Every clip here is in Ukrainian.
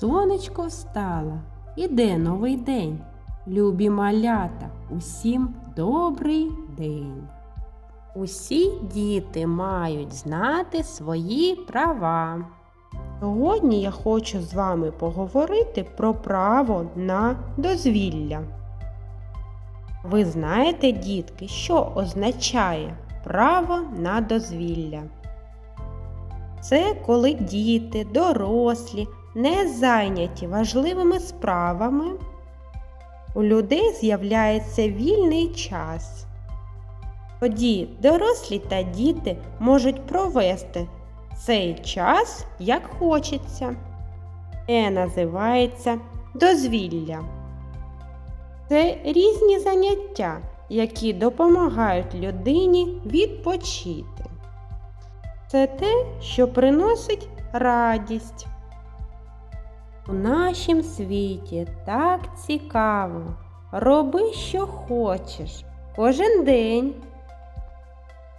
Сонечко встало, іде новий день. Любі малята, усім добрий день. Усі діти мають знати свої права. Сьогодні я хочу з вами поговорити про право на дозвілля. Ви знаєте, дітки, що означає право на дозвілля? Це коли діти, дорослі, не зайняті важливими справами. У людей з'являється вільний час. Тоді дорослі та діти можуть провести цей час як хочеться. Це називається дозвілля. Це різні заняття, які допомагають людині відпочити. Це те, що приносить радість. У нашім світі так цікаво. Роби, що хочеш кожен день.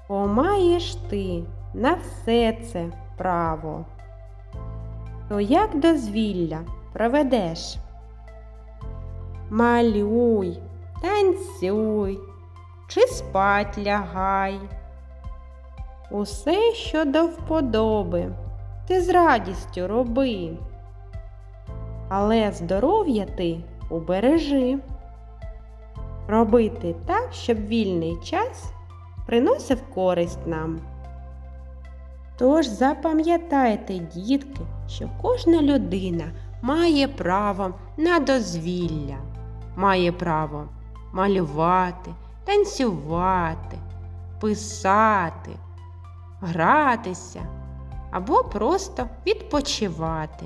Бо маєш ти на все це право. То як дозвілля проведеш? Малюй, танцюй чи спать лягай. Усе, що до вподоби, ти з радістю роби. Але здоров'я ти убережи. Робити так, щоб вільний час приносив користь нам. Тож запам'ятайте, дітки, що кожна людина має право на дозвілля, має право малювати, танцювати, писати, гратися або просто відпочивати.